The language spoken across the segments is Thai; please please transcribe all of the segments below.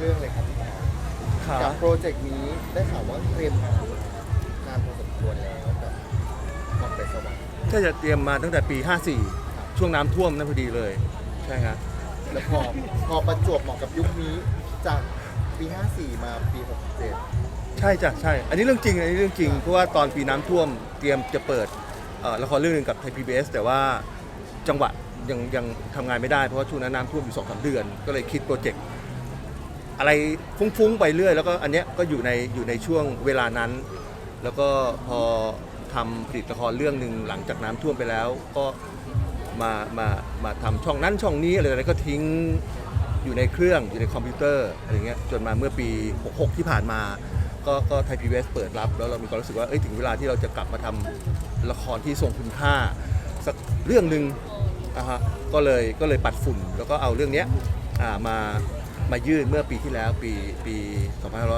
เรื่องเลยครับพี่ถาขากับโปรเจกต์นี้ได้ข่าวว่าเตรียมงานมานานพอสมควรแล้วกับมองไปสวรรค์ถ้าจะเตรียมมาตั้งแต่ปี 54 ช่วงน้ำท่วมนั่นพอดีเลย ใช่ครับแล้วพอพอประจวบเหมาะกับยุคนี้จากปี 54 มาปี 67 ใช่จ้ะใช่ อันนี้เรื่องจริงอันนี้เรื่องจริงเพราะว่าตอนปีน้ำท่วมเตรียมจะเปิดเอ่อละครเรื่องหนึ่งกับไทยพีบีแต่ว่าจังหวะยังยังทำงานไม่ได้เพราะว่าช่วงนั้นน้ำท่วมอยู่สองสามเดือน ก็เลยคิดโปรเจกต์ อะไรฟุ้งๆไปเรื่อย แล้วก็อันเนี้ยก็อยู่ในอยู่ในช่วงเวลานั้น แล้วก็พอทำผลิตละครเรื่องหนึ่งหลังจากน้ำท่วมไปแล้ว ก็มามามาทำช่องนั้นช่องนี้อะไรอะไรก็ทิ้งอยู่ในเครื่องอยู่ในคอมพิวเตอร์อะไรเงี้ยจนมาเมื่อปี 66 ที่ผ่านมา ก็ก็ไทยพีวีเปิดรับ แล้วเรามีความรู้สึกว่าเอ้ยถึงเวลาที่เราจะกลับมาทำละครที่ทรงคุณค่า สักเรื่องหนึ่งอะฮะก็เลยก็เลยปัดฝุ่น แล้วก็เอาเรื่องเนี้ยอ่ามา มายื่นเมื่อปีที่แล้วปีปี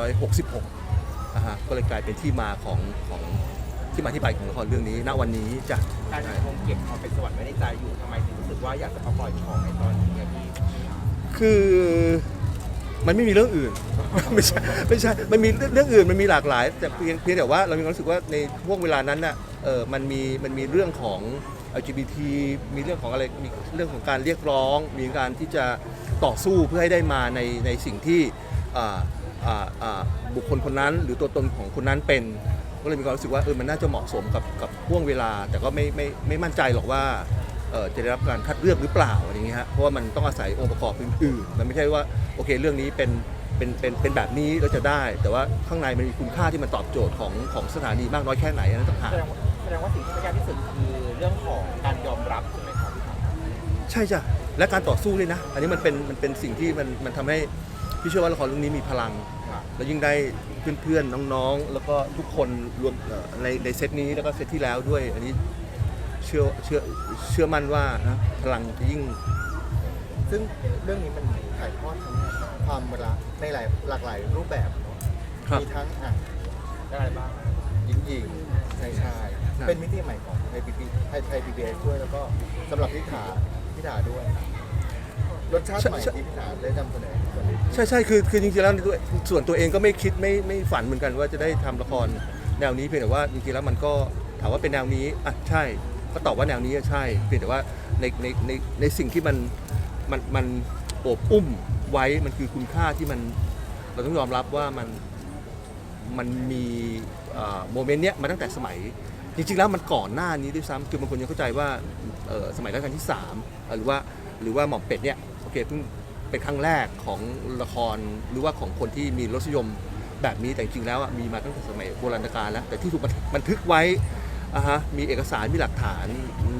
2566อะฮะก็เลยกลายเป็นที่มาของของที่มาที่ไปของละครเรื่องนี้ณวันนี้จ้ะการยังคงเก็บความเป็นสวรรค์ไว้ในใจอยู่ทำไมถึงรู้สึกว่าอยากจะมาปล่อยของในตอนนี้อะพี่คือมันไม่มีเรื่องอื่น ไม่ใช่ไม่ใช่มันมีเรื่องอื่นมันมีหลากหลาย แต่เพียงเพียงแต่ว่าเรามีความรู้สึกว่าในช่วงเวลานั้นน่ะเออมันมีมันมีเรื่องของ LGBT มีเรื่องของอะไรมีเรื่องของการเรียกร้อง มีการที่จะต่อสู้เพื่อให้ได้มาในในสิ่งที่บุคคลคนนั้น หรือตัวตนของคนนั้นเป็นก็เลยมีความรู้สึกว่าเออมันน่าจะเหมาะสมกับกับห่วงเวลา แต่ก็ไม่ไม่ไม่มั่นใจหรอกว่าจะได้รับการคัดเลือกหรือเปล่าอะไรอย่างเงี้ยฮะเพราะว่ามันต้องอาศัยองค์ประกอบอื่นๆมันไม่ใช่ว่าโอเคเรื่องนี้เป็นเป็นเป็นเป็นแบบนี้แล้วจะได้ แต่ว่าข้างในมันมีคุณค่าที่มันตอบโจทย์ของของสถานีมากน้อยแค่ไหนนั้นต้องหาแสดงว่าแสดงว่าสิ่งที่ยากที่สุดคือ รื่องของการยอมรับใช่ไหมครับพี่ครับ ใช่จ้ะและการต่อสู้ด้วยนะ อันนี้มันเป็นมันเป็นสิ่งที่มันมันทำให้พี่เชื่อว่าละครเรื่องนี้มีพลังแล้วยิ่งได้เพื่อนๆน้องๆ แล้วก็ทุกคนรวมเอ่อในในเซตนี้แล้วก็เซตที่แล้วด้วย อันนี้เชื่อเชื่อเชื่อมั่นว่านะพลังจะยิ่ง ซึ่งเรื่องนี้มันถ่ายทอดความรักในหลายหลากหลายรูปแบบเนาะครับ มีทั้งอะได้อะไรบ้างหญิงหญิงชายชายครับ เป็นมิติใหม่ของไทยพีไทยไทยพีบีด้วยแล้วก็สำหรับพิธาพิธาด้วยรสชาติใหม่ที่พิธาได้นำเสนอวันนี้ใช่ใช่คือคือจริงๆแล้วตัวส่วนตัวเองก็ไม่คิดไม่ไม่ฝันเหมือนกันว่าจะได้ทำละครแนวนี้เพียงแต่ว่าจริงๆแล้วมันก็ถามว่าเป็นแนวนี้อะใช่ ก็ตอบว่าแนวนี้ใช่เพียงแต่ว่าในในในในสิ่งที่มันมันมันโอบอุ้มไว้มันคือคุณค่าที่มันเราต้องยอมรับว่ามันมันมีโมเมนต์เนี้ยมาตั้งแต่สมัย จริงๆแล้วมันก่อนหน้านี้ด้วยซ้ำคือบางคนยังเข้าใจว่าสมัยรัชกาลที่3หรือว่าหรือว่าหม่อมเป็ดเนี่ยโอเคเพิ่งเป็นครั้งแรกของละครหรือว่าของคนที่มีรสนิยมแบบนี้แต่จริงๆแล้วมีมาตั้งแต่สมัยโบราณกาลแล้ว แต่ที่ถูกบันทึกไว้อะฮะมีเอกสารมีหลักฐาน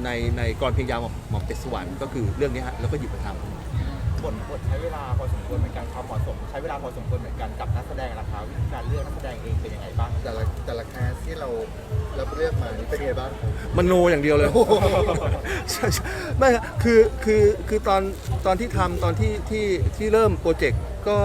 ในในกรเพลงยาวหม่อมเป็ดสวรรค์ก็คือเรื่องนี้ฮะแล้วก็หยิบมาทำบทบทใช้เวลาพอสมควรเหมือนกันความเหมาะสม ใช้เวลาพอสมควรเหมือนกันกับนักแสดงราคาวิธีการเลือกนักแสดงเองเป็นยังไงบ้างแต่ละแต่ละแคสที่เรา รับเลือกมานี่เป็นยังไงบ้างครับมโนอย่างเดียวเลยใช่ใช่ไม่ครับคือคือคือตอนตอนที่ทำตอนที่ที่ที่เริ่มโปรเจกต์ก็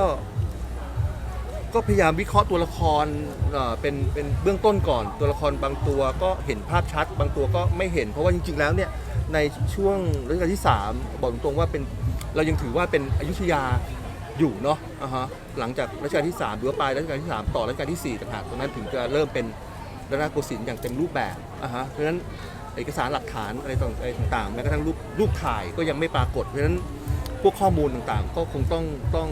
ก็พยายามวิเคราะห์ตัวละครเอ่อเป็นเป็นเบื้องต้นก่อนตัวละครบางตัวก็เห็นภาพชัด บางตัวก็ไม่เห็น เพราะว่าจริงๆแล้วเนี่ยในช่วงรัชกาลที่ 3 บอกตรงๆว่าเป็นเรายังถือว่าเป็นอยุธยาอยู่เนาะอ่าฮะหลังจากรัชกาลที่ 3 หรือว่าปลายรัชกาลที่ 3 ต่อรัชกาลที่ 4ต่างหากตรงนั้นถึงจะเริ่มเป็น รัตนโกสินทร์อย่างเต็มรูปแบบอ่าฮะเพราะฉะนั้นเอกสารหลักฐานอะไรต่างๆแม้กระทั่งรูปรูปถ่ายก็ยังไม่ปรากฏ เพราะฉะนั้นพวกข้อมูลต่างๆ ก็คงต้องต้อง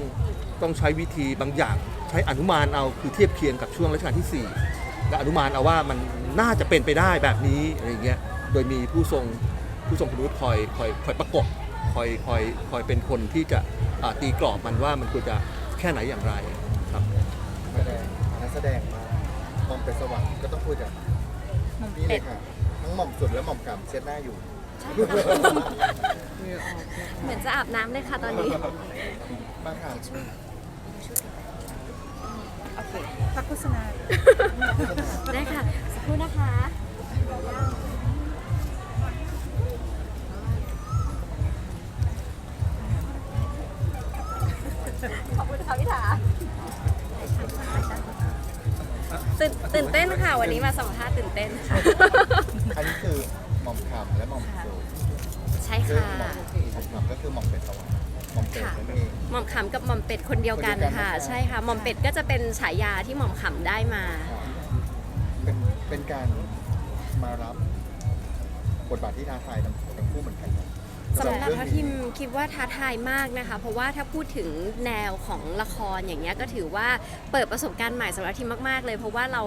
ต้องใช้วิธีบางอย่างใช้อนุมานเอาคือเทียบเคียงกับช่วงรัชกาลที่ 4 และอนุมานเอาว่ามันน่าจะเป็นไปได้แบบนี้อะไรอย่างเงี้ยโดยมีผู้ทรงผู้ทรงคุณวุฒิคอยคอยคอยประกบคอยคอยคอยเป็นคนที่จะตีกรอบมันว่ามันควรจะแค่ไหนอย่างไรครับแสดงนักแสดงมา มองเป็นสว่างก็ต้องคุยกับนี่เลยค่ะทั้งหม่อมสุดและหม่อมกำเช็ดหน้าอยู่เหมือนจะอาบน้ำเลยค่ะตอนนี้มาค่ะโอเคพักโฆษณา ได้ค่ะสักครู่นะคะ วันนี้มาสัมภาษณ์ตื่นเต้นค่ะ อันนี้คือหม่อมขำและหม่อมสุดใช่ซึ่งค่ะ หม่อมหม่อมขำก็คือหม่อมเป็นสว่างหม่อมเป็ดค่ะนั่นเอง หม่อมขำกับหม่อมเป็ดคนเดียวกันคนเดียวกันค่ะ นะคะ ใช่ค่ะหม่อมเป็ดก็จะเป็นฉายาที่หม่อมขำได้มา อ่าเป็นเป็นการมารับบทบาทที่ท้าทายทั้งทั้งคู่เหมือนกันนะ สำหรับเรื่องทัพนี้ทิมคิดว่าท้าทายมากนะคะ เพราะว่าถ้าพูดถึงแนวของละครอย่างเงี้ยก็ถือว่าเปิดประสบการณ์ใหม่สำหรับทิมมาก ๆ เลย เพราะว่าเรา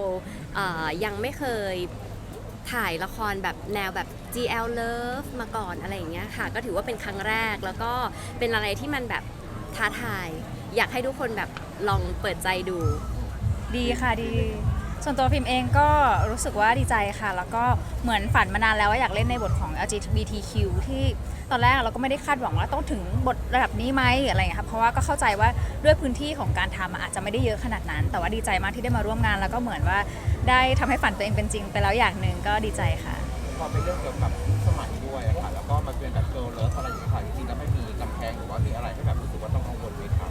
เอ่อยังไม่เคยถ่ายละครแบบแนวแบบ GL Love มาก่อนอะไรอย่างเงี้ยค่ะ ก็ถือว่าเป็นครั้งแรกแล้วก็เป็นอะไรที่มันแบบท้าทาย อยากให้ทุกคนแบบลองเปิดใจดู ดีค่ะดี ส่วนตัวพิมเองก็รู้สึกว่าดีใจค่ะ แล้วก็เหมือนฝันมานานแล้วว่าอยากเล่นในบทของ LGBTQ ที่ตอนแรกเราก็ไม่ได้คาดหวังว่าต้องถึงบทระดับนี้ไหมหรืออะไรอย่างเงี้ยค่ะเพราะว่าก็เข้าใจว่าด้วยพื้นที่ของการทำอะอาจจะไม่ได้เยอะขนาดนั้น แต่ว่าดีใจมากที่ได้มาร่วมงาน แล้วก็เหมือนว่าได้ทำให้ฝันตัวเองเป็นจริงไปแล้วอย่างหนึ่งก็ดีใจค่ะ พอเป็นเรื่องเกี่ยวกับสมัยด้วยอะค่ะ แล้วก็มาเป็นแบบเกิร์ลเลิฟอะไรอย่างเงี้ยค่ะจริงๆแล้วไม่มีกำแพงหรือว่ามีอะไรที่แบบรู้สึกว่าต้องกังวลไหมคะ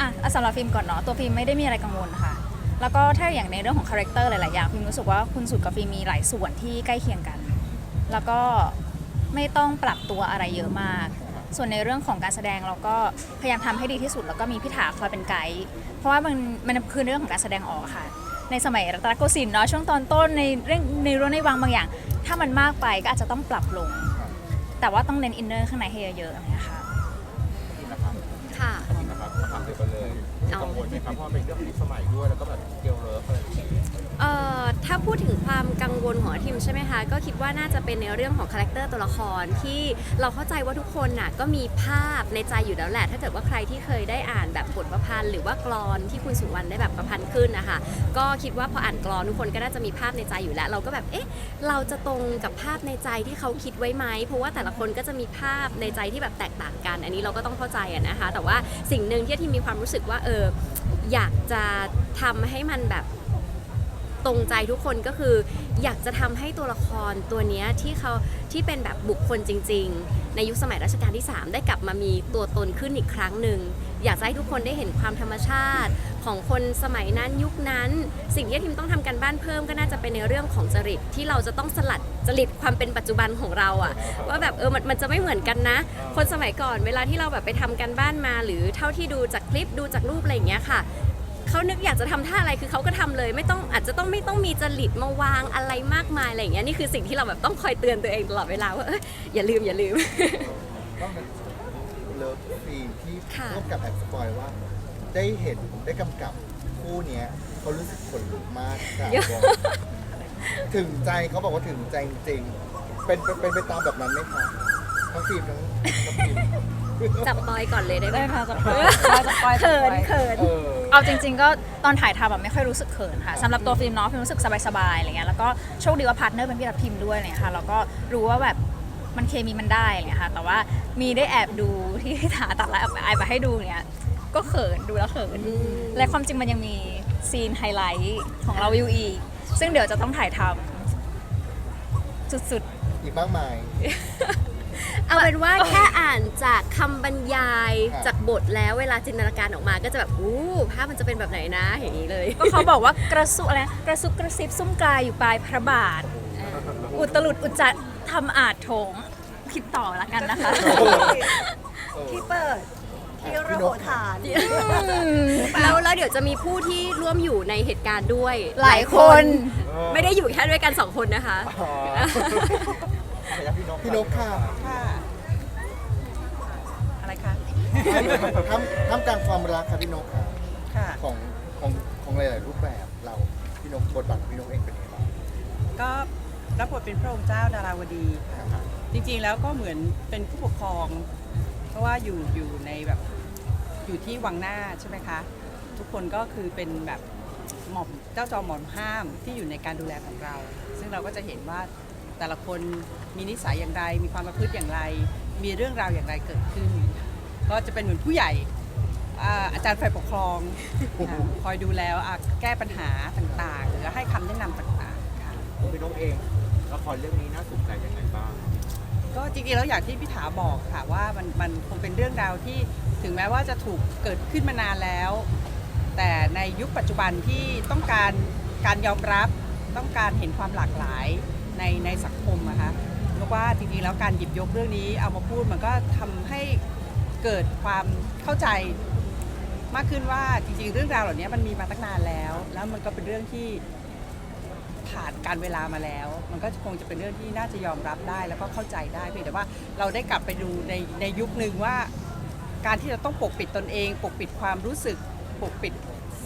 อะอะสำหรับฟิล์มก่อนเนาะตัวฟิล์มไม่ได้มีอะไรกังวลค่ะ แล้วก็ถ้าอย่างในเรื่องของคาแรคเตอร์หลาย ๆ อย่างฟิล์มรู้สึกว่าคุณสุดกับฟิล์มมีหลายส่วนที่ใกล้เคียงกัน แล้วก็ไม่ต้องปรับตัวอะไรเยอะมาก ส่วนในเรื่องของการแสดงเราก็พยายามทำให้ดีที่สุด แล้วก็มีพี่ถาคอยเป็นไกด์เพราะว่ามันมันคือเรื่องของการแสดงออกค่ะ ในสมัยรัตนโกสินทร์เนาะช่วงตอนต้นในเรื่องในรั้วในวังบางอย่าง ถ้ามันมากไปก็อาจจะต้องปรับลง แต่ว่าต้องเน้นอินเนอร์ข้างในให้เยอะๆนะคะ กังวลไหมครับเพราะเป็นเรื่องของสมัยด้วยแล้วก็แบบเกิร์ลเลิฟอะไรอย่างเงี้ยเอ่อ ถ้าพูดถึงความกังวลของทีมใช่ไหมคะก็คิดว่าน่าจะเป็นในเรื่องของคาแรคเตอร์ตัวละครที่เราเข้าใจว่าทุกคนน่ะก็มีภาพในใจอยู่แล้วแหละ ถ้าเกิดว่าใครที่เคยได้อ่านแบบบทประพันธ์หรือว่ากลอนที่คุณสุวรรณได้แบบประพันธ์ขึ้นนะคะก็คิดว่าพออ่านกลอนทุกคนก็น่าจะมีภาพในใจอยู่แล้ว เราก็แบบเอ๊ะเราจะตรงกับภาพในใจที่เขาคิดไว้ไหมเพราะว่าแต่ละคนก็จะมีภาพในใจที่แบบแตกต่างกัน อันนี้เราก็ต้องเข้าใจนะคะ แต่ว่าสิ่งหนึ่งที่ทีมมีความรู้สึกว่าเอออยากจะทำให้มันแบบ ตรงใจทุกคนก็คือ อยากจะทำให้ตัวละครตัวนี้ที่เขาที่เป็นแบบบุคคลจริง ๆ ในยุคสมัยรัชกาลที่ 3 ได้กลับมามีตัวตนขึ้นอีกครั้งหนึ่งอยากจะให้ทุกคนได้เห็นความธรรมชาติของคนสมัยนั้นยุคนั้น สิ่งที่ทีมต้องทำกันบ้านเพิ่มก็น่าจะเป็นในเรื่องของจริตที่เราจะต้องสลัดจริตความเป็นปัจจุบันของเราอะว่าแบบเออมันมันจะไม่เหมือนกันนะ คนสมัยก่อนเวลาที่เราแบบไปทำกันบ้านมา หรือเท่าที่ดูจากคลิปดูจากรูปอะไรอย่างเงี้ยค่ะ เขานึกอยากจะทำท่าอะไรคือเขาก็ทำเลย ไม่ต้องอาจจะต้องไม่ต้องมีจริตมาวางอะไรมากมายอะไรอย่างเงี้ยนี่คือสิ่งที่เราแบบต้องคอยเตือนตัวเองตลอดเวลาว่าเอ้ยอย่าลืมอย่าลืมต้องเลิฟฟิล์มที่ค่ะร่วมกับแอบสปอยว่า ได้เห็นได้กำกับคู่เนี้ยเขารู้สึกขนลุกมากครับบอกถึงใจเขาบอกว่าถึงใจจริงๆเป็นเป็นเป็นไปตามแบบนั้นไหมคะทั้งฟิล์มทั้งทั้งฟิล์มจับปอยก่อนเลยได้ไหมได้ค่ะสปอยสปอยสเขินปอยเขิน เออเอาจริง ๆ ก็ตอนถ่ายทำแบบไม่ค่อยรู้สึกเขินค่ะสำหรับตัวฟิล์มเนาะฟิล์มรู้สึกสบายๆอะไรเงี้ยแล้วก็โชคดีว่าพาร์ทเนอร์เป็นพี่รับพิมพ์ด้วยอะไรเงี้ยค่ะแล้วก็รู้ว่าแบบมันเคมีมันได้อะไรเงี้ยค่ะ แต่ว่ามีได้แอบดูที่ถาตัดไลน์ออกไปมาให้ดูเนี่ยก็เขินดูแล้วเขินและความจริงมันยังมีซีนไฮไลท์ของเราอยู่อีกซึ่งเดี๋ยวจะต้องถ่ายทำสุดอีกมากมาย เอาเป็นว่าแค่อ่านจากคำบรรยายค่ะจากบทแล้วเวลาจินตนาการออกมาก็จะแบบอู้ภาพมันจะเป็นแบบไหนนะอย่างนี้เลยๆก็เขาบอกว่ากระซุอะไรนะกระซุกกระซิบซุ่มกลายอยู่ปลายพระบาท อุตลุดอุจจัดทำอาจโถงคิดต่อละกันนะคะที่เปิดที่ระโหฐาน แล้วแล้วเดี๋ยวจะมีผู้ที่ร่วมอยู่ในเหตุการณ์ด้วยหลายคน ไม่ได้อยู่แค่ด้วยกันสองคนนะคะขยับพี่นกพี่นกค่ะ ค่ะ อะไรคะทำทำกลางความรักค่ะพี่นกค่ะค่ะ ของของของหลาย ๆ รูปแบบเราพี่นกบทบาทของพี่นกเองเป็นยังไงบ้างก็รับบทเป็นพระองค์เจ้าดาราวดี ครับจริง ๆ แล้วก็เหมือนเป็นผู้ปกครอง เพราะว่าอยู่อยู่ในแบบอยู่ที่วังหน้าใช่ไหมคะ ทุกคนก็คือเป็นแบบหม่อมเจ้าจอมหม่อมห้ามที่อยู่ในการดูแลของเรา ซึ่งเราก็จะเห็นว่าแต่ละคนมีนิสัยอย่างไร มีความประพฤติอย่างไร มีเรื่องราวอย่างไรเกิดขึ้น ก็จะเป็นเหมือนผู้ใหญ่อ่าอาจารย์ฝ่ายปกครองอ่าคอยดูแลอะแก้ปัญหาต่างๆ หรือให้คำแนะนำต่างๆค่ะพี่นกเองละครเรื่องนี้น่าสนใจยังไงบ้าง ก็จริงๆแล้วอย่างที่พี่ถาบอกค่ะว่ามันมันคงเป็นเรื่องราวที่ถึงแม้ว่าจะถูกเกิดขึ้นมานานแล้ว แต่ในยุคปัจจุบันที่ต้องการการยอมรับต้องการเห็นความหลากหลายในในสังคมนะคะเพราะ ว่าจริงๆแล้วการหยิบยกเรื่องนี้เอามาพูดมันก็ทำให้เกิดความเข้าใจมากขึ้นว่าจริงๆเรื่องราวเหล่านี้มันมีมาตั้งนานแล้ว แล้วมันก็เป็นเรื่องที่ผ่านการเวลามาแล้ว มันก็คงจะเป็นเรื่องที่น่าจะยอมรับได้แล้วก็เข้าใจได้เพียงแต่ว่าเราได้กลับไปดูในในยุคหนึ่งว่า การที่เราต้องปกปิดตนเอง ปกปิดความรู้สึก ปกปิด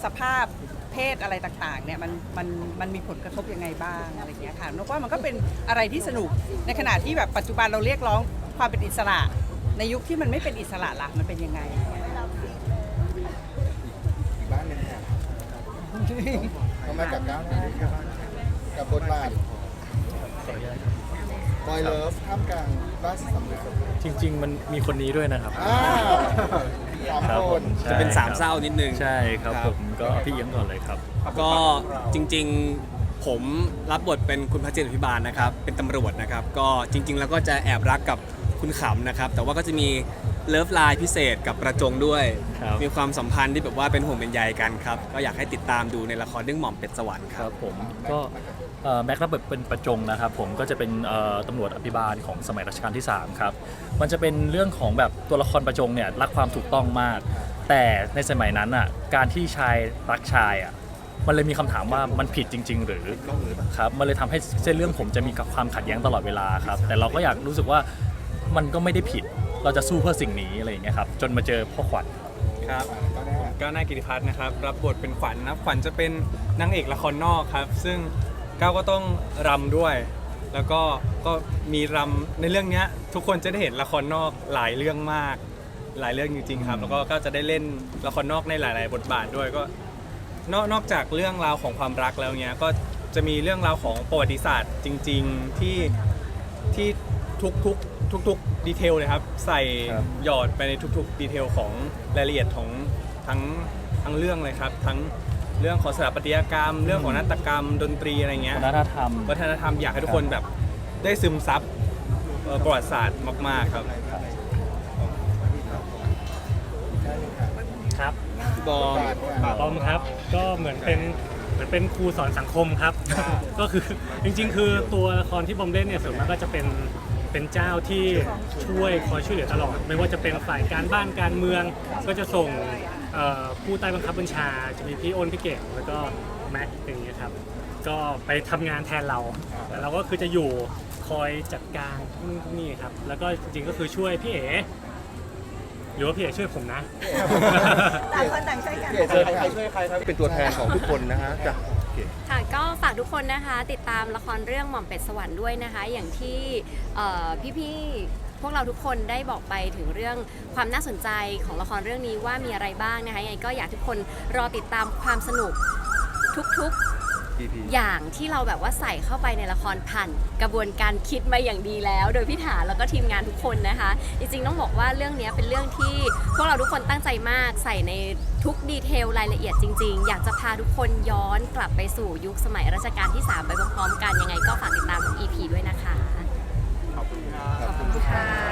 สภาพ เพศอะไรต่างๆเนี่ยมันมันมันมีผลกระทบยังไงบ้างอะไรอย่างเงี้ยค่ะนกว่ามันก็เป็นอะไรที่สนุกในขณะที่แบบปัจจุบันเราเรียกร้องความเป็นอิสระ ในยุคที่มันไม่เป็นอิสระล่ะมันเป็นยังไง อีกบ้านหนึงค่ะเขามากับก้าวหน้ากับบทบาทบอยเลิฟท่ามกลางบ้านสำเร็จจริง ๆ มันมีคนนี้ด้วยนะครับ อ้าว สามครับคผนมใช่จะเป็นสามครับเศร้านิดนึง ใช่ครับครับ ผมก็เอาพี่เอี้ยงก่อนเลยครับ ก็จริงๆผมรับบทเป็นคุณพระเจนพิบาลนะครับ เป็นตำรวจนะครับ ก็จริง ๆ แล้วก็จะแอบรักกับคุณขำนะครับ แต่ว่าก็จะมีเลิฟไลน์พิเศษกับประจงด้วย ครับ มีความสัมพันธ์ที่แบบว่าเป็นห่วงเป็นใยกันครับ ก็อยากให้ติดตามดูในละครเรื่องหม่อมเป็ดสวรรค์คครัรับบผมก็เอ่อ แม็กซ์รับบทเป็นประจงนะครับผมก็จะเป็นตำรวจอภิบาลของสมัยรัชกาลที่3ครับมันจะเป็นเรื่องของแบบตัวละครประจงเนี่ยรักความถูกต้องมาก แต่ในสมัยนั้นอะการที่ชายรักชายอะมันเลยมีคำถามว่ามันผิดจริง ๆ หรือครับมันเลยทำให้เส้นเรื่องผมจะมีความขัดแย้งตลอดเวลาครับแต่เราก็อยากรู้สึกว่ามันก็ไม่ได้ผิดเราจะสู้เพื่อสิ่งนี้อะไรอย่างเงี้ยครับจนมาเจอพ่อขวัญครับก็ได้ก้าวหน้ากิติพัฒน์นะครับรับบทเป็นขวัญนะขวัญจะเป็นนางเอกละครนอกครับ ซึ่ง ก้าวก็ต้องรำด้วย แล้วก็ก็มีรำในเรื่องเนี้ยทุกคนจะได้เห็นละครนอกหลายเรื่องมาก หลายเรื่องจริงๆครับ แล้วก็ก็จะได้เล่นละครนอกในหลาย ๆ บทบาทด้วยก็นอกนอกจากเรื่องราวของความรักแล้วเนี้ยก็จะมีเรื่องราวของประวัติศาสตร์จริง ๆที่ที่ทุกทุกทุกทุกๆดีเทลเลยครับ ใส่ครับ หยอดไปในทุกๆดีเทลของรายละเอียดของทั้งทั้งเรื่องเลยครับ ทั้ง เรื่องของสถาปัตยกรรม เรื่องของนาฏกรรม ดนตรีอะไรเงี้ยวัฒนธรรม วัฒนธรรมอยากให้ทุกคนแบบได้ซึมซับเอ่อประวัติศาสตร์มาก ๆ ครับครับบอมบอมครับ ก็เหมือนเป็นเหมือนเป็นครูสอนสังคมครับ ก็คือจริง ๆ คือตัวละครที่บอมเล่นเนี่ยส่วนมากก็จะเป็นเป็นเจ้าที่ช่วยคอยช่วยเหลือตลอด ไม่ว่าจะเป็นฝ่ายการบ้านการเมืองก็จะส่ง เอ่อผู้ใต้บังคับบัญชาจะมีพี่อ้นพี่เก่งแล้วก็แม็กอย่างเงี้ยครับก็ไปทำงานแทนเราแต่เราก็คือจะอยู่คอยจัดการนู่นนี่ครับแล้วก็จริงๆก็คือช่วยพี่เอ๋หรือว่าพี่เอ๋ช่วยผมนะ ต่างคนต่างช่วยกัน ใครช่วยใครครับเป็นตัวแทนของทุกคนนะฮะจ้ะค่ะก็ฝากทุกคนนะคะ ติดตามละครเรื่องหม่อมเป็ดสวรรค์ด้วยนะคะ อย่างที่เอ่อพี่ๆ พวกเราทุกคนได้บอกไปถึงเรื่องความน่าสนใจของละครเรื่องนี้ว่ามีอะไรบ้างนะคะยังไงก็อยากให้ทุกคนรอติดตามความสนุกทุกๆ EP อย่างที่เราแบบว่าใส่เข้าไปในละครผ่านกระบวนการคิดมาอย่างดีแล้ว โดยพี่ถาแล้วก็ทีมงานทุกคนนะคะ จริงๆต้องบอกว่าเรื่องนี้เป็นเรื่องที่พวกเราทุกคนตั้งใจมากใส่ในทุกดีเทลรายละเอียดจริง ๆ อยากจะพาทุกคนย้อนกลับไปสู่ยุคสมัยรัชกาลที่ 3 ไปพร้อมๆ ค่ะ